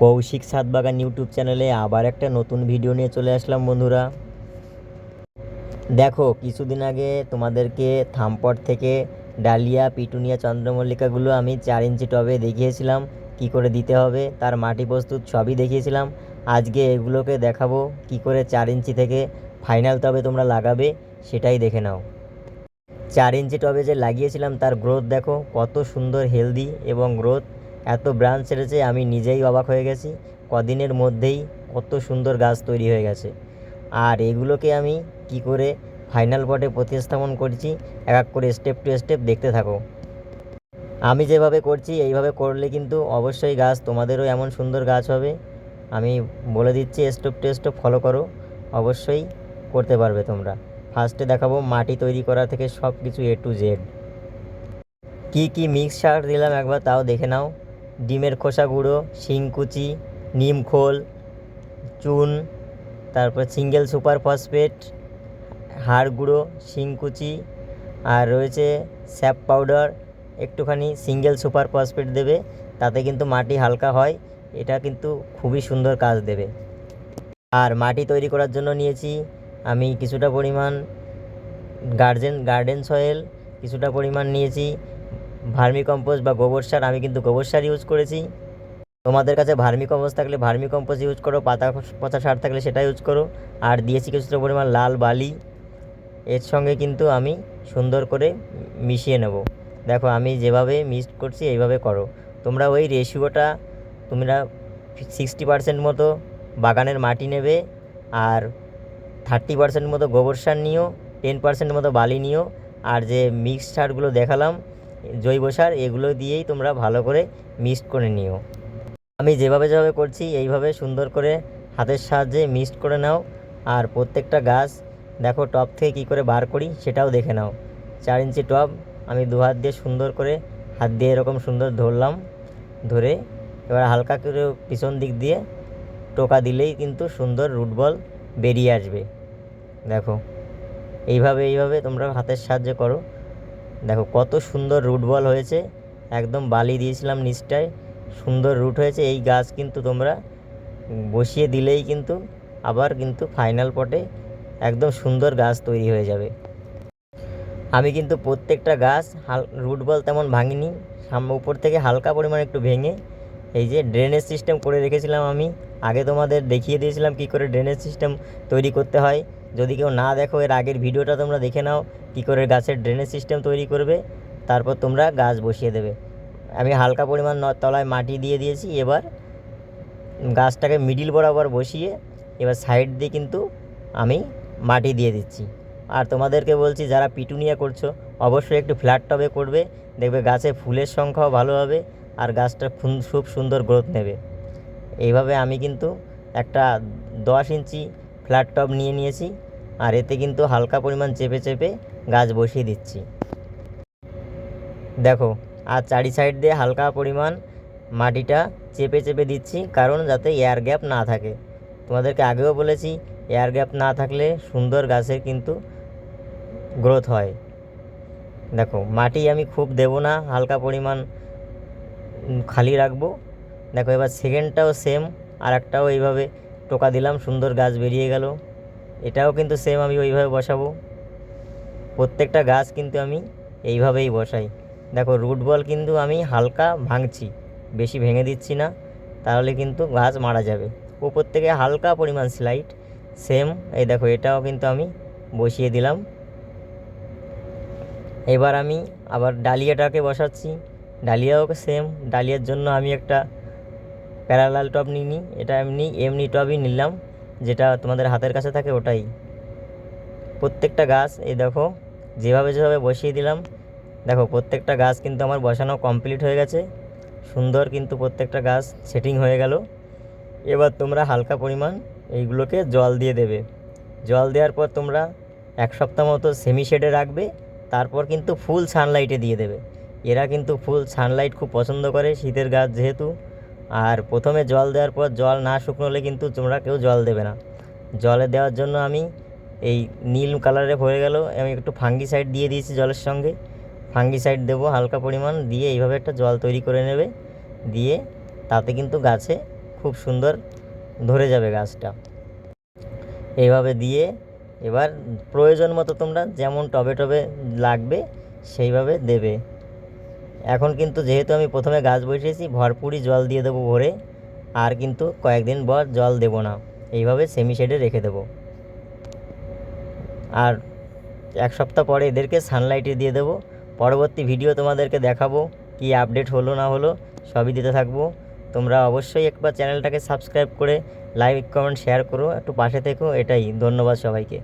Kaushik সাতবাগান YouTube চ্যানেলে আবার একটা নতুন ভিডিও নিয়ে চলে আসলাম, বন্ধুরা। দেখো, কিছুদিন আগে তোমাদেরকে থামপট থেকে ডালিয়া, পিটুনিয়া, চন্দ্রমল্লিকাগুলো আমি চার ইঞ্চি টবে দেখিয়েছিলাম, কি করে দিতে হবে, তার মাটি প্রস্তুত সবই দেখিয়েছিলাম। আজকে এগুলোকে দেখাবো, কি করে চার ইঞ্চি থেকে ফাইনাল টবে তোমরা লাগাবে, সেটাই দেখে নাও। চার ইঞ্চি টবে যে লাগিয়েছিলাম, তার গ্রোথ দেখো, কত সুন্দর হেলদি এবং গ্রোথ। এত ব্রাঞ্চ ছেড়েছে, আমি নিজেই অবাক হয়ে গেছি। কদিনের মধ্যেই কত সুন্দর গাছ তৈরি হয়ে গেছে। আর এগুলোকে আমি কি করে ফাইনাল পটে প্রতিস্থাপন করছি, এক এক করে স্টেপ টু স্টেপ দেখতে থাকো। আমি যেভাবে করছি, এইভাবে করলে কিন্তু অবশ্যই গাছ তোমাদেরও এমন সুন্দর গাছ হবে। আমি বলে দিচ্ছি স্টেপ টু স্টেপ ফলো করো। অবশ্যই করতে পারবে তোমরা। ফার্স্টে দেখাবো মাটি তৈরি করা থেকে সব কিছু এ টু জেড কী কী মিক্স সার দিলাম একবার তাও দেখে নাও। ডিমের খোসা গুঁড়ো শিংকুচি নিম খোল, চুন, তারপর সিঙ্গেল সুপার ফসফেট, হাড় গুঁড়ো শিংকুচি আর রয়েছে স্যাপ পাউডার। একটুখানি সিঙ্গেল সুপার ফসফেট দেবে, তাতে কিন্তু মাটি হালকা হয়, এটা কিন্তু খুবই সুন্দর কাজ দেবে। আর মাটি তৈরি করার জন্য নিয়েছি আমি কিছুটা পরিমাণ গার্জেন, গার্ডেন সয়েল, কিছুটা পরিমাণ নিয়েছি। ভার্মি কম্পোস্ট বা গোবর সার, আমি কিন্তু গোবর সার ইউজ করেছি। তোমাদের কাছে ভার্মি কম্পোস্ট থাকলে ভার্মি কম্পোস্ট ইউজ করো, পাতা পচা সার থাকলে সেটা ইউজ করো। আর দিয়েছি কিছুটা পরিমাণ লাল বালি। এর সঙ্গে কিন্তু আমি সুন্দর করে মিশিয়ে নেব। দেখো, আমি যেভাবে মিক্সড করছি, এইভাবে করো। তোমরা ওই রেশিওটা, তোমরা সিক্সটি পার্সেন্ট মতো বাগানের মাটি নেবে আর থার্টি পার্সেন্ট মতো গোবর সার নিও টেন পার্সেন্ট মতো বালি নিও। আর যে মিক্সড সারগুলো দেখালাম জৈব সার এগুলো দিয়েই তোমরা ভালো করে মিক্সড করে নিও। আমি যেভাবে যেভাবে করছি, এইভাবে সুন্দর করে হাতের সাহায্যে মিক্সড করে নাও। আর প্রত্যেকটা গাছ, দেখো টব থেকে কী করে বার করি সেটাও দেখে নাও। চার ইঞ্চি টব, আমি দু হাত দিয়ে সুন্দর করে হাত দিয়ে এরকম সুন্দর ধরলাম, ধরে এবার হালকা করে পিছন দিক দিয়ে টোকা দিলেই কিন্তু সুন্দর রুট বল বেরিয়ে আসবে। দেখো, এইভাবে এইভাবে তোমরা হাতের সাহায্যে করো। দেখো, কত সুন্দর রুট বল হয়েছে। একদম বালি দিয়েছিলাম নিচটায়। সুন্দর রুট হয়েছে। এই গাছ কিন্তু তোমরা বসিয়ে দিলেই কিন্তু আবার কিন্তু ফাইনাল পটে একদম সুন্দর গাছ তৈরি হয়ে যাবে। আমি কিন্তু প্রত্যেকটা গাছ হাল রুট বল তেমন ভাঙিনি। সামনে উপর থেকে হালকা পরিমাণ একটু ভেঙে এই যে ড্রেনেজ সিস্টেম করে রেখেছিলাম আমি। আগে তোমাদের দেখিয়ে দিয়েছিলাম কী করে ড্রেনেজ সিস্টেম তৈরি করতে হয়। যদি কেউ না দেখো, এর আগের ভিডিওটা তোমরা দেখে নাও। কী করে গাছের ড্রেনেজ সিস্টেম তৈরি করবে, তারপর তোমরা গাছ বসিয়ে দেবে। আমি হালকা পরিমাণ তলায় মাটি দিয়ে দিয়েছি, এবার গাছটাকে মিডিল বরাবর বসিয়ে এবার সাইড দিয়ে কিন্তু আমি মাটি দিয়ে দিচ্ছি। আর তোমাদেরকে বলছি, যারা পিটুনিয়া করছ, অবশ্যই একটু ফ্ল্যাট টবে করবে, দেখবে গাছে ফুলের সংখ্যাও ভালো হবে আর গাছটা খুব সুন্দর গ্রোথ নেবে। এইভাবে আমি কিন্তু একটা দশ ইঞ্চি ফ্ল্যাট টব নিয়ে নিয়েছি। আর এতে কিন্তু হালকা পরিমাণ চেপে চেপে গাছ বসিয়ে দিচ্ছি। দেখো, আর চারি সাইড দিয়ে হালকা পরিমাণ মাটিটা চেপে চেপে দিচ্ছি, কারণ যাতে এয়ার গ্যাপ না থাকে। তোমাদেরকে আগেও বলেছি এয়ার গ্যাপ না থাকলে সুন্দর গাছের কিন্তু গ্রোথ হয়। দেখো, মাটি আমি খুব দেব না, হালকা পরিমাণ খালি রাখব। দেখো, এবার সেকেন্ডটাও সেম আর একটাও এইভাবে টোকা দিলাম, সুন্দর গাছ বেরিয়ে গেল। এটাও কিন্তু সেম আমি ওইভাবে বসাবো। প্রত্যেকটা গাছ কিন্তু আমি এইভাবেই বসাই। দেখো রুট বল কিন্তু আমি হালকা ভাঙছি, বেশি ভেঙে দিচ্ছি না, তাহলে কিন্তু গাছ মারা যাবে। উপর থেকে হালকা পরিমাণ স্লাইড সেম এই দেখো, এটাও কিন্তু আমি বসিয়ে দিলাম। এবার আমি আবার ডালিয়াটাকে বসাচ্ছি। ডালিয়াও সেম ডালিয়ার জন্য আমি একটা প্যারালাল টপ নিই এটা এমনি এমনি টপই নিলাম। যেটা তোমাদের হাতের কাছে থাকে ওটাই। প্রত্যেকটা গাছ, এই দেখো, যেভাবে যেভাবে বসিয়ে দিলাম, দেখো, প্রত্যেকটা গাছ কিন্তু আমার বসানো কমপ্লিট হয়ে গেছে। সুন্দর কিন্তু প্রত্যেকটা গাছ সেটিং হয়ে গেল। এবার তোমরা হালকা পরিমাণ এইগুলোকে জল দিয়ে দেবে। জল দেওয়ার পর তোমরা এক সপ্তাহ মতো সেমি শেডে রাখবে, তারপর কিন্তু ফুল সানলাইটে দিয়ে দেবে। এরা কিন্তু ফুল সানলাইট খুব পছন্দ করে শীতের গাছ যেহেতু। আর প্রথমে জল দেওয়ার পর জল না শুকনো হলে কিন্তু তোমরা কেউ জল দেবে না। জলে দেওয়ার জন্য আমি এই নীল কালারে হয়ে গেল। আমি একটু ফাঙ্গি সাইড দিয়ে দিয়েছি জলের সঙ্গে। ফাঙ্গি সাইড দেবো হালকা পরিমাণ দিয়ে এইভাবে একটা জল তৈরি করে নেবে। দিয়ে তাতে কিন্তু গাছে খুব সুন্দর ধরে যাবে গাছটা। এইভাবে দিয়ে এবার প্রয়োজন মতো তোমরা যেমন টবে টবে লাগবে সেইভাবে দেবে। এখন কিন্তু যেহেতু আমি প্রথমে গাছ বসিয়েছি ভরপুরই জল দিয়ে দেবো ভরে, আর কিন্তু কয়েকদিন পর জল দেবো না। এইভাবে সেমি শেডে রেখে দেবো। আর এক সপ্তাহ পরে এদেরকে সানলাইটে দিয়ে দেবো। পরবর্তী ভিডিও তোমাদেরকে দেখাবো কি আপডেট হলো না হলো, সবই দিতে থাকব। তোমরা অবশ্যই একবার চ্যানেলটাকে সাবস্ক্রাইব করে লাইক কমেন্ট শেয়ার করো। একটু পাশে থেকো, এটাই। ধন্যবাদ সবাইকে।